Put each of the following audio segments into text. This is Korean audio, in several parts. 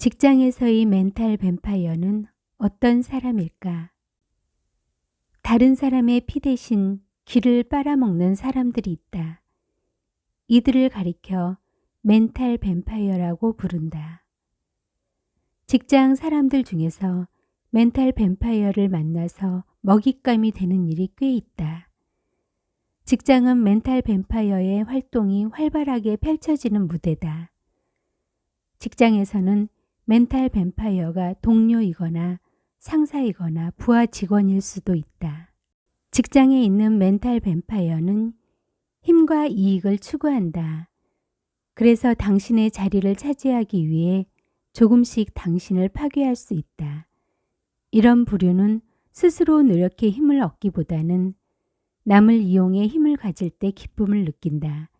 직장에서의 멘탈 뱀파이어는 어떤 사람일까? 다른 사람의 피 대신 귀를 빨아먹는 사람들이 있다. 이들을 가리켜 멘탈 뱀파이어라고 부른다. 직장 사람들 중에서 멘탈 뱀파이어를 만나서 먹잇감이 되는 일이 꽤 있다. 직장은 멘탈 뱀파이어의 활동이 활발하게 펼쳐지는 무대다. 직장에서는 멘탈 뱀파이어가 동료이거나 상사이거나 부하 직원일 수도 있다. 직장에 있는 멘탈 뱀파이어는 힘과 이익을 추구한다. 그래서 당신의 자리를 차지하기 위해 조금씩 당신을 파괴할 수 있다. 이런 부류는 스스로 노력해 힘을 얻기보다는 남을 이용해 힘을 가질 때 기쁨을 느낀다.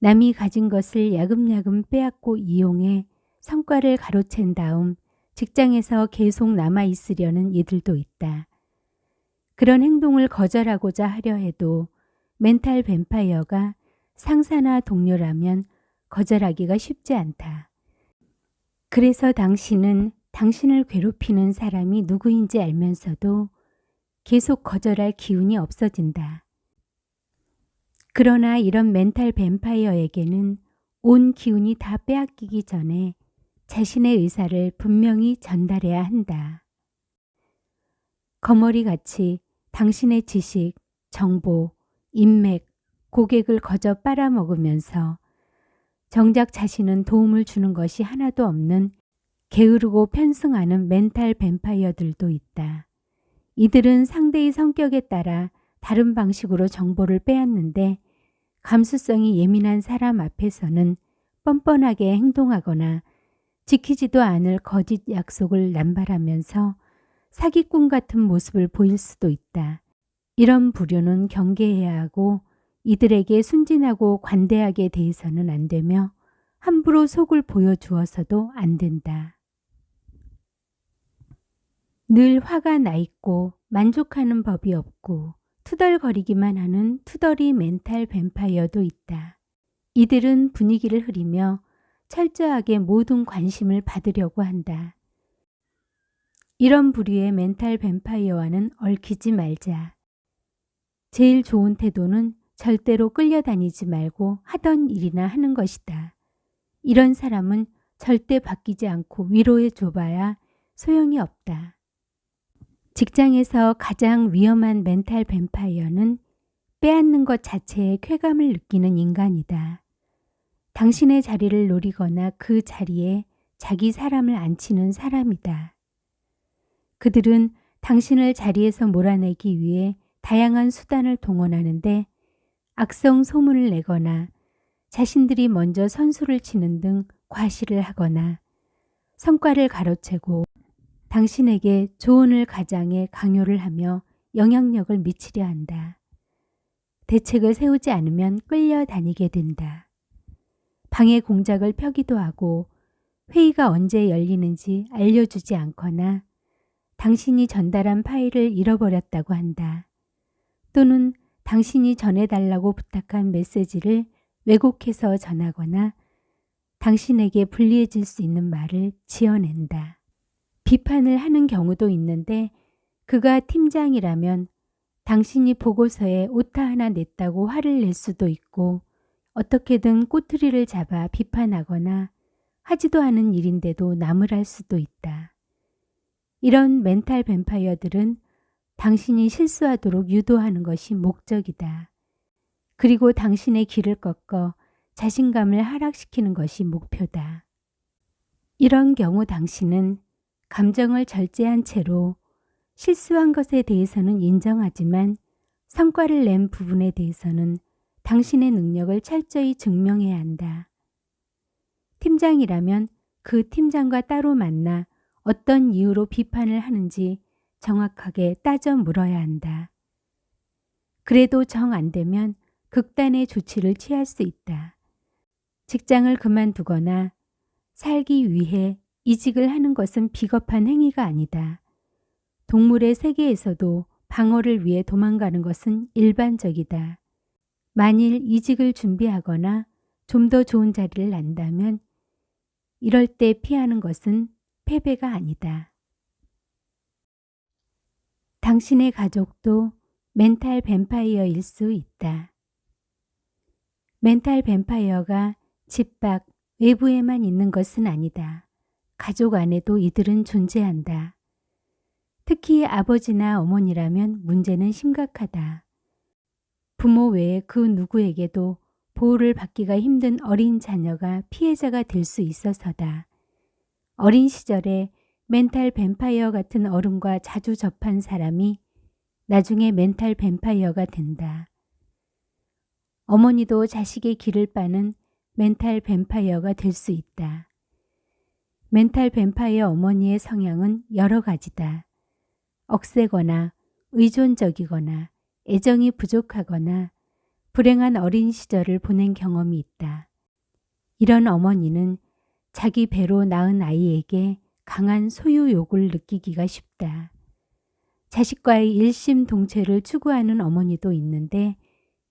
남이 가진 것을 야금야금 빼앗고 이용해 성과를 가로챈 다음 직장에서 계속 남아 있으려는 이들도 있다. 그런 행동을 거절하고자 하려 해도 멘탈 뱀파이어가 상사나 동료라면 거절하기가 쉽지 않다. 그래서 당신은 당신을 괴롭히는 사람이 누구인지 알면서도 계속 거절할 기운이 없어진다. 그러나 이런 멘탈 뱀파이어에게는 온 기운이 다 빼앗기기 전에 자신의 의사를 분명히 전달해야 한다. 거머리 같이 당신의 지식, 정보, 인맥, 고객을 거저 빨아먹으면서 정작 자신은 도움을 주는 것이 하나도 없는 게으르고 편승하는 멘탈 뱀파이어들도 있다. 이들은 상대의 성격에 따라 다른 방식으로 정보를 빼앗는데 감수성이 예민한 사람 앞에서는 뻔뻔하게 행동하거나 지키지도 않을 거짓 약속을 남발하면서 사기꾼 같은 모습을 보일 수도 있다. 이런 부류는 경계해야 하고 이들에게 순진하고 관대하게 대해서는 안 되며 함부로 속을 보여주어서도 안 된다. 늘 화가 나 있고 만족하는 법이 없고 투덜거리기만 하는 투덜이 멘탈 뱀파이어도 있다. 이들은 분위기를 흐리며 철저하게 모든 관심을 받으려고 한다. 이런 부류의 멘탈 뱀파이어와는 얽히지 말자. 제일 좋은 태도는 절대로 끌려다니지 말고 하던 일이나 하는 것이다. 이런 사람은 절대 바뀌지 않고 위로해 줘봐야 소용이 없다. 직장에서 가장 위험한 멘탈 뱀파이어는 빼앗는 것 자체에 쾌감을 느끼는 인간이다. 당신의 자리를 노리거나 그 자리에 자기 사람을 앉히는 사람이다. 그들은 당신을 자리에서 몰아내기 위해 다양한 수단을 동원하는데 악성 소문을 내거나 자신들이 먼저 선수를 치는 등 과시를 하거나 성과를 가로채고 당신에게 조언을 가장해 강요를 하며 영향력을 미치려 한다. 대책을 세우지 않으면 끌려다니게 된다. 방해 공작을 펴기도 하고 회의가 언제 열리는지 알려주지 않거나 당신이 전달한 파일을 잃어버렸다고 한다. 또는 당신이 전해달라고 부탁한 메시지를 왜곡해서 전하거나 당신에게 불리해질 수 있는 말을 지어낸다. 비판을 하는 경우도 있는데 그가 팀장이라면 당신이 보고서에 오타 하나 냈다고 화를 낼 수도 있고 어떻게든 꼬투리를 잡아 비판하거나 하지도 않은 일인데도 나무랄 수도 있다. 이런 멘탈 뱀파이어들은 당신이 실수하도록 유도하는 것이 목적이다. 그리고 당신의 길을 꺾어 자신감을 하락시키는 것이 목표다. 이런 경우 당신은 감정을 절제한 채로 실수한 것에 대해서는 인정하지만 성과를 낸 부분에 대해서는 당신의 능력을 철저히 증명해야 한다. 팀장이라면 그 팀장과 따로 만나 어떤 이유로 비판을 하는지 정확하게 따져 물어야 한다. 그래도 정 안 되면 극단의 조치를 취할 수 있다. 직장을 그만두거나 살기 위해 이직을 하는 것은 비겁한 행위가 아니다. 동물의 세계에서도 방어를 위해 도망가는 것은 일반적이다. 만일 이직을 준비하거나 좀 더 좋은 자리를 난다면 이럴 때 피하는 것은 패배가 아니다. 당신의 가족도 멘탈 뱀파이어일 수 있다. 멘탈 뱀파이어가 집 밖 외부에만 있는 것은 아니다. 가족 안에도 이들은 존재한다. 특히 아버지나 어머니라면 문제는 심각하다. 부모 외에 그 누구에게도 보호를 받기가 힘든 어린 자녀가 피해자가 될 수 있어서다. 어린 시절에 멘탈 뱀파이어 같은 어른과 자주 접한 사람이 나중에 멘탈 뱀파이어가 된다. 어머니도 자식의 길을 빠는 멘탈 뱀파이어가 될 수 있다. 멘탈 뱀파이어 어머니의 성향은 여러 가지다. 억세거나 의존적이거나 애정이 부족하거나 불행한 어린 시절을 보낸 경험이 있다. 이런 어머니는 자기 배로 낳은 아이에게 강한 소유욕을 느끼기가 쉽다. 자식과의 일심동체를 추구하는 어머니도 있는데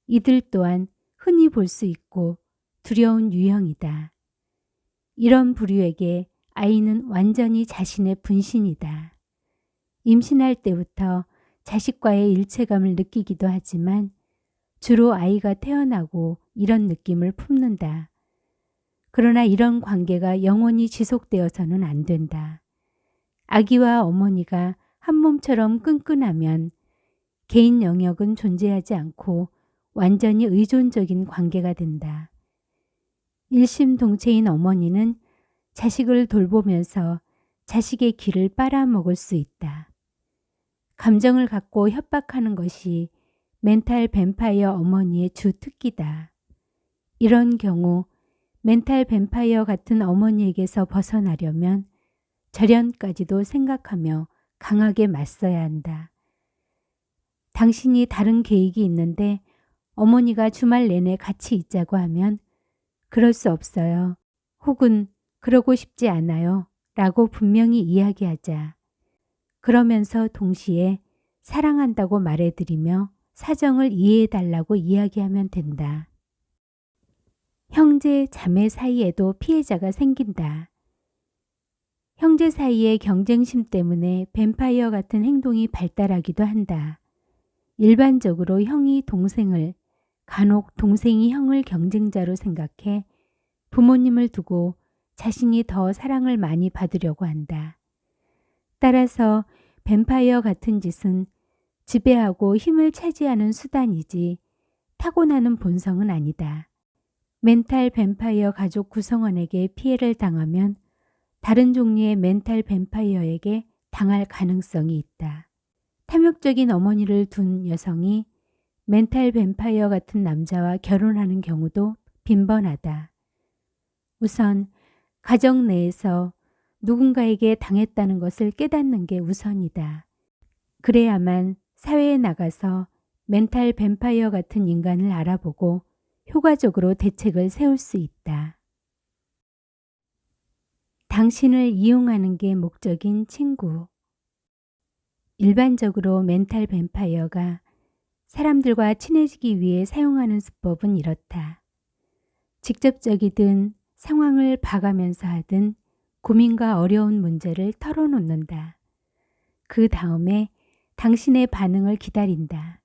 이들 또한 흔히 볼 수 있고 두려운 유형이다. 이런 부류에게 아이는 완전히 자신의 분신이다. 임신할 때부터 자식과의 일체감을 느끼기도 하지만 주로 아이가 태어나고 이런 느낌을 품는다. 그러나 이런 관계가 영원히 지속되어서는 안 된다. 아기와 어머니가 한 몸처럼 끈끈하면 개인 영역은 존재하지 않고 완전히 의존적인 관계가 된다. 일심동체인 어머니는 자식을 돌보면서 자식의 길을 빨아먹을 수 있다. 감정을 갖고 협박하는 것이 멘탈 뱀파이어 어머니의 주 특기다. 이런 경우 멘탈 뱀파이어 같은 어머니에게서 벗어나려면 절연까지도 생각하며 강하게 맞서야 한다. 당신이 다른 계획이 있는데 어머니가 주말 내내 같이 있자고 하면 그럴 수 없어요. 혹은 그러고 싶지 않아요. 라고 분명히 이야기하자. 그러면서 동시에 사랑한다고 말해드리며 사정을 이해해달라고 이야기하면 된다. 형제, 자매 사이에도 피해자가 생긴다. 형제 사이의 경쟁심 때문에 뱀파이어 같은 행동이 발달하기도 한다. 일반적으로 형이 동생을, 간혹 동생이 형을 경쟁자로 생각해 부모님을 두고 자신이 더 사랑을 많이 받으려고 한다. 따라서 뱀파이어 같은 짓은 지배하고 힘을 차지하는 수단이지 타고나는 본성은 아니다. 멘탈 뱀파이어 가족 구성원에게 피해를 당하면 다른 종류의 멘탈 뱀파이어에게 당할 가능성이 있다. 탐욕적인 어머니를 둔 여성이 멘탈 뱀파이어 같은 남자와 결혼하는 경우도 빈번하다. 우선 가정 내에서 누군가에게 당했다는 것을 깨닫는 게 우선이다. 그래야만 사회에 나가서 멘탈 뱀파이어 같은 인간을 알아보고 효과적으로 대책을 세울 수 있다. 당신을 이용하는 게 목적인 친구. 일반적으로 멘탈 뱀파이어가 사람들과 친해지기 위해 사용하는 수법은 이렇다. 직접적이든 상황을 봐가면서 하든 고민과 어려운 문제를 털어놓는다. 그 다음에 당신의 반응을 기다린다.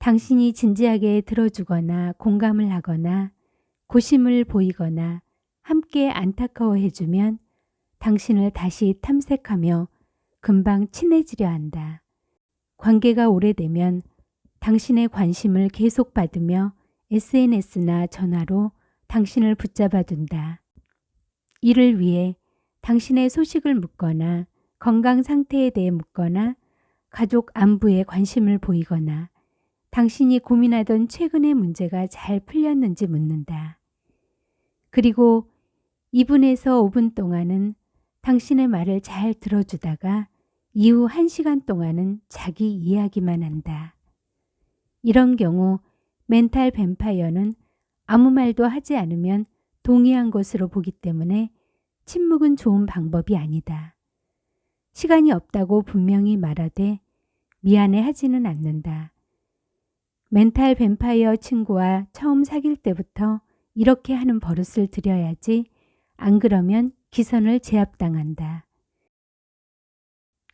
당신이 진지하게 들어주거나 공감을 하거나 고심을 보이거나 함께 안타까워해주면 당신을 다시 탐색하며 금방 친해지려 한다. 관계가 오래되면 당신의 관심을 계속 받으며 SNS나 전화로 당신을 붙잡아 둔다. 이를 위해 당신의 소식을 묻거나 건강 상태에 대해 묻거나 가족 안부에 관심을 보이거나 당신이 고민하던 최근의 문제가 잘 풀렸는지 묻는다. 그리고 2분에서 5분 동안은 당신의 말을 잘 들어주다가 이후 1시간 동안은 자기 이야기만 한다. 이런 경우 멘탈 뱀파이어는 아무 말도 하지 않으면 동의한 것으로 보기 때문에 침묵은 좋은 방법이 아니다. 시간이 없다고 분명히 말하되 미안해 하지는 않는다. 멘탈 뱀파이어 친구와 처음 사귈 때부터 이렇게 하는 버릇을 들여야지 안 그러면 기선을 제압당한다.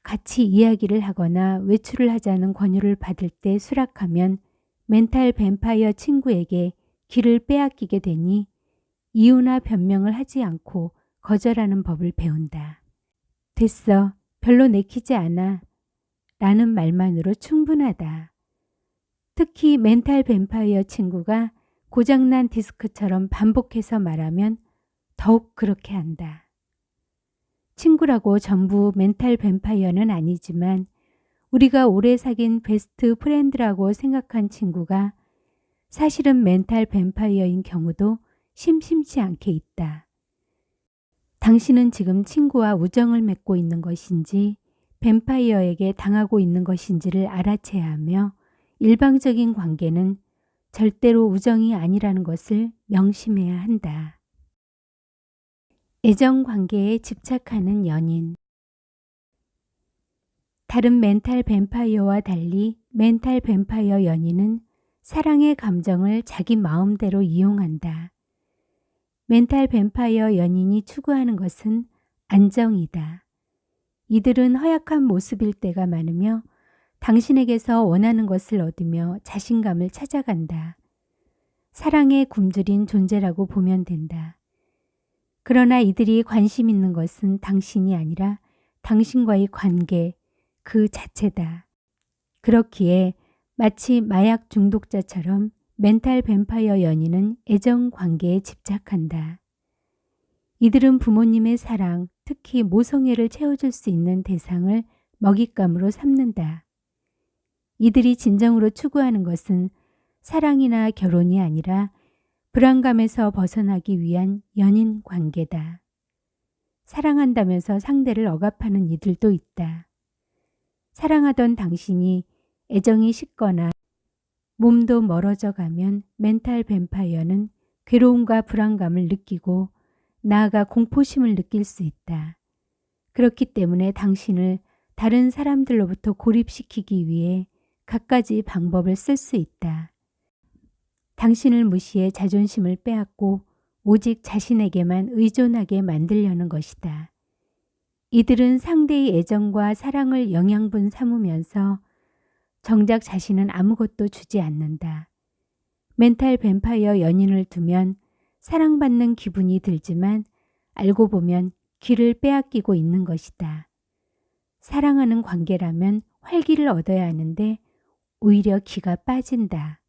같이 이야기를 하거나 외출을 하자는 권유를 받을 때 수락하면 멘탈 뱀파이어 친구에게 길을 빼앗기게 되니 이유나 변명을 하지 않고 거절하는 법을 배운다. 됐어. 별로 내키지 않아. 라는 말만으로 충분하다. 특히 멘탈 뱀파이어 친구가 고장난 디스크처럼 반복해서 말하면 더욱 그렇게 한다. 친구라고 전부 멘탈 뱀파이어는 아니지만 우리가 오래 사귄 베스트 프렌드라고 생각한 친구가 사실은 멘탈 뱀파이어인 경우도 심심치 않게 있다. 당신은 지금 친구와 우정을 맺고 있는 것인지 뱀파이어에게 당하고 있는 것인지를 알아채야 하며 일방적인 관계는 절대로 우정이 아니라는 것을 명심해야 한다. 애정 관계에 집착하는 연인 다른 멘탈 뱀파이어와 달리 멘탈 뱀파이어 연인은 사랑의 감정을 자기 마음대로 이용한다. 멘탈 뱀파이어 연인이 추구하는 것은 안정이다. 이들은 허약한 모습일 때가 많으며 당신에게서 원하는 것을 얻으며 자신감을 찾아간다. 사랑에 굶주린 존재라고 보면 된다. 그러나 이들이 관심 있는 것은 당신이 아니라 당신과의 관계 그 자체다. 그렇기에 마치 마약 중독자처럼 멘탈 뱀파이어 연인은 애정 관계에 집착한다. 이들은 부모님의 사랑, 특히 모성애를 채워줄 수 있는 대상을 먹잇감으로 삼는다. 이들이 진정으로 추구하는 것은 사랑이나 결혼이 아니라 불안감에서 벗어나기 위한 연인 관계다. 사랑한다면서 상대를 억압하는 이들도 있다. 사랑하던 당신이 애정이 식거나 몸도 멀어져 가면 멘탈 뱀파이어는 괴로움과 불안감을 느끼고 나아가 공포심을 느낄 수 있다. 그렇기 때문에 당신을 다른 사람들로부터 고립시키기 위해 갖가지 방법을 쓸 수 있다. 당신을 무시해 자존심을 빼앗고 오직 자신에게만 의존하게 만들려는 것이다. 이들은 상대의 애정과 사랑을 영양분 삼으면서 정작 자신은 아무것도 주지 않는다. 멘탈 뱀파이어 연인을 두면 사랑받는 기분이 들지만 알고 보면 귀를 빼앗기고 있는 것이다. 사랑하는 관계라면 활기를 얻어야 하는데 오히려 기가 빠진다.